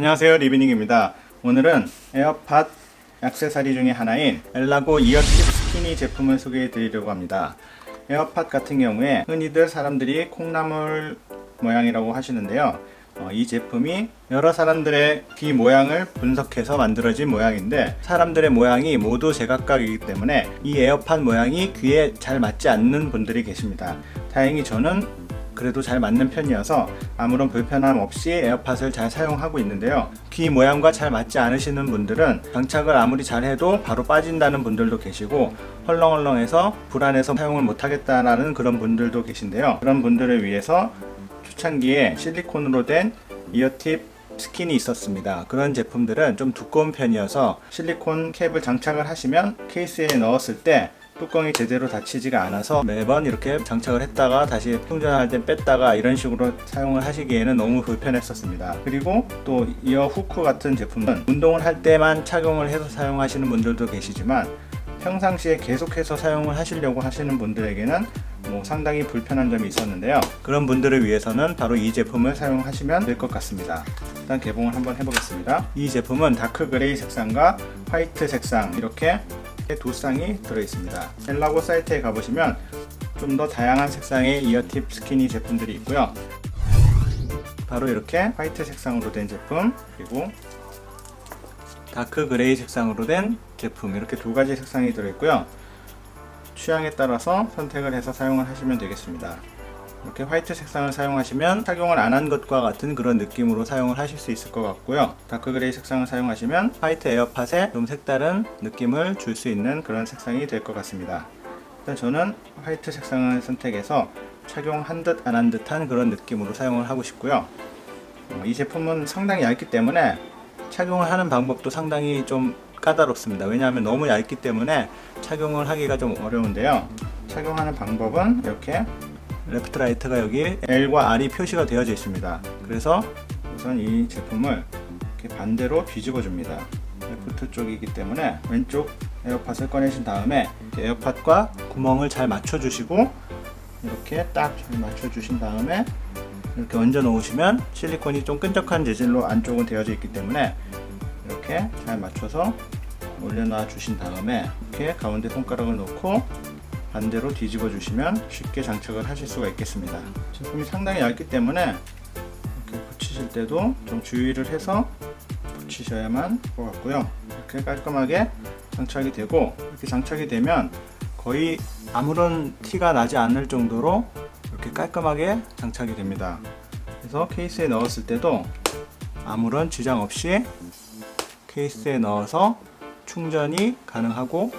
안녕하세요 리비닝입니다. 오늘은 에어팟 액세서리 중에 하나인 엘라고 이어팁 스키니 제품을 소개해 드리려고 합니다. 에어팟 같은 경우에 흔히들 사람들이 콩나물 모양이라고 하시는데요. 어, 이 제품이 여러 사람들의 귀 모양을 분석해서 만들어진 모양인데 사람들의 모양이 모두 제각각이기 때문에 이 에어팟 모양이 귀에 잘 맞지 않는 분들이 계십니다. 다행히 저는 그래도 잘 맞는 편이어서 아무런 불편함 없이 에어팟을 잘 사용하고 있는데요. 귀 모양과 잘 맞지 않으시는 분들은 장착을 아무리 잘해도 바로 빠진다는 분들도 계시고 헐렁헐렁해서 불안해서 사용을 못하겠다라는 그런 분들도 계신데요. 그런 분들을 위해서 초창기에 실리콘으로 된 이어팁 스킨이 있었습니다. 그런 제품들은 좀 두꺼운 편이어서 실리콘 캡을 장착을 하시면 케이스에 넣었을 때 뚜껑이 제대로 닫히지가 않아서 매번 이렇게 장착을 했다가 다시 충전할 때 뺐다가 이런 식으로 사용을 하시기에는 너무 불편했었습니다. 그리고 또 이어 후크 같은 제품은 운동을 할 때만 착용을 해서 사용하시는 분들도 계시지만 평상시에 계속해서 사용을 하시려고 하시는 분들에게는 뭐 상당히 불편한 점이 있었는데요. 그런 분들을 위해서는 바로 이 제품을 사용하시면 될 것 같습니다. 일단 개봉을 한번 해보겠습니다. 이 제품은 다크 그레이 색상과 화이트 색상 이렇게 두 쌍이 들어있습니다. 헬라고 사이트에 가보시면 좀 더 다양한 색상의 이어팁 스키니 제품들이 있고요. 바로 이렇게 화이트 색상으로 된 제품 그리고 다크 그레이 색상으로 된 제품 이렇게 두 가지 색상이 들어있고요. 취향에 따라서 선택을 해서 사용을 하시면 되겠습니다. 이렇게 화이트 색상을 사용하시면 착용을 안 한 것과 같은 그런 느낌으로 사용을 하실 수 있을 것 같고요. 다크 그레이 색상을 사용하시면 화이트 에어팟에 좀 색다른 느낌을 줄 수 있는 그런 색상이 될 것 같습니다. 일단 저는 화이트 색상을 선택해서 착용한 듯 안 한 듯한 그런 느낌으로 사용을 하고 싶고요. 어, 이 제품은 상당히 얇기 때문에 착용을 하는 방법도 상당히 좀 까다롭습니다. 왜냐하면 너무 얇기 때문에 착용을 하기가 좀 어려운데요. 착용하는 방법은 이렇게 레프트 라이트가 여기 L과 R이 표시가 되어져 있습니다. 그래서 우선 이 제품을 이렇게 반대로 뒤집어 줍니다. 레프트 쪽이기 때문에 왼쪽 에어팟을 꺼내신 다음에 에어팟과 구멍을 잘 맞춰 주시고 이렇게 딱잘 맞춰 주신 다음에 이렇게 얹어 놓으시면 실리콘이 좀 끈적한 재질로 안쪽은 되어져 있기 때문에 이렇게 잘 맞춰서 올려놔 주신 다음에 이렇게 가운데 손가락을 놓고 반대로 뒤집어 주시면 쉽게 장착을 하실 수가 있겠습니다. 제품이 상당히 얇기 때문에 이렇게 붙이실 때도 좀 주의를 해서 붙이셔야만 할 것 같고요. 이렇게 깔끔하게 장착이 되고 이렇게 장착이 되면 거의 아무런 티가 나지 않을 정도로 이렇게 깔끔하게 장착이 됩니다. 그래서 케이스에 넣었을 때도 아무런 지장 없이 케이스에 넣어서 충전이 가능하고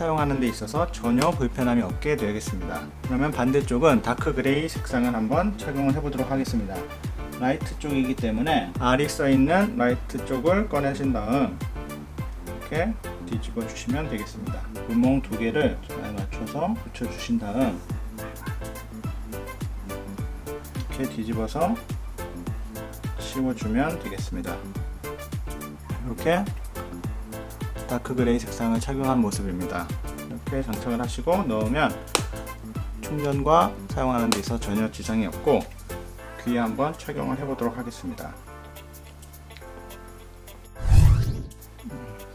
사용하는 데 있어서 전혀 불편함이 없게 되겠습니다. 그러면 반대쪽은 다크 그레이 색상을 한번 착용을 해보도록 하겠습니다. 라이트 쪽이기 때문에 R이 써있는 라이트 쪽을 꺼내신 다음 이렇게 뒤집어 주시면 되겠습니다. 구멍 두 개를 잘 맞춰서 붙여 주신 다음 이렇게 뒤집어서 씌워주면 되겠습니다. 이렇게 다크 그레이 색상을 착용한 모습입니다. 이렇게 장착을 하시고 넣으면 충전과 사용하는 데 있어 전혀 지장이 없고 귀에 한번 착용을 해보도록 하겠습니다.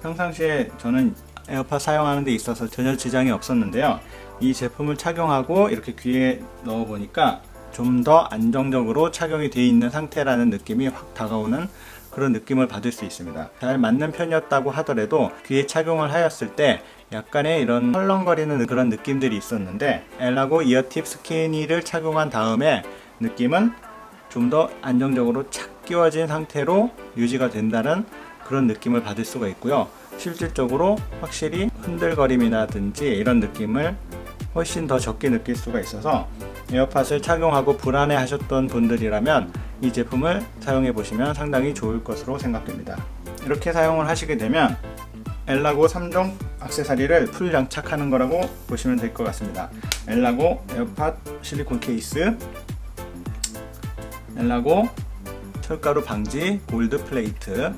평상시에 저는 에어팟 사용하는 데 있어서 전혀 지장이 없었는데요. 이 제품을 착용하고 이렇게 귀에 넣어 보니까 좀 더 안정적으로 착용이 되어 있는 상태라는 느낌이 확 다가오는 그런 느낌을 받을 수 있습니다. 잘 맞는 편이었다고 하더라도 귀에 착용을 하였을 때 약간의 이런 헐렁거리는 그런 느낌들이 있었는데 엘라고 이어팁 스키니를 착용한 다음에 느낌은 좀 더 안정적으로 착 끼워진 상태로 유지가 된다는 그런 느낌을 받을 수가 있고요. 실질적으로 확실히 흔들거림이라든지 이런 느낌을 훨씬 더 적게 느낄 수가 있어서 에어팟을 착용하고 불안해 하셨던 분들이라면 이 제품을 사용해 보시면 상당히 좋을 것으로 생각됩니다. 이렇게 사용을 하시게 되면 엘라고 3종 액세서리를 풀 장착하는 거라고 보시면 될 것 같습니다. 엘라고 에어팟 실리콘 케이스, 엘라고 철가루 방지 골드 플레이트,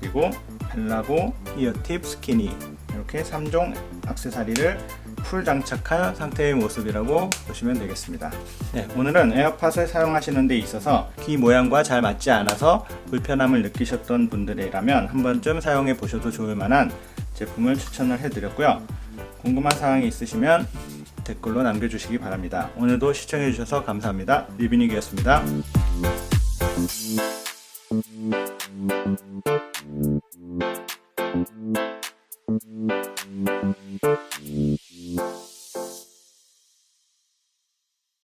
그리고 엘라고 이어팁 스키니 이렇게 3종 액세서리를 풀 장착한 상태의 모습이라고 보시면 되겠습니다. 네, 오늘은 에어팟을 사용하시는 데 있어서 귀 모양과 잘 맞지 않아서 불편함을 느끼셨던 분들이라면 한 번쯤 사용해 보셔도 좋을 만한 제품을 추천을 해드렸고요. 궁금한 사항이 있으시면 댓글로 남겨주시기 바랍니다. 오늘도 시청해주셔서 감사합니다. 리비닉이었습니다.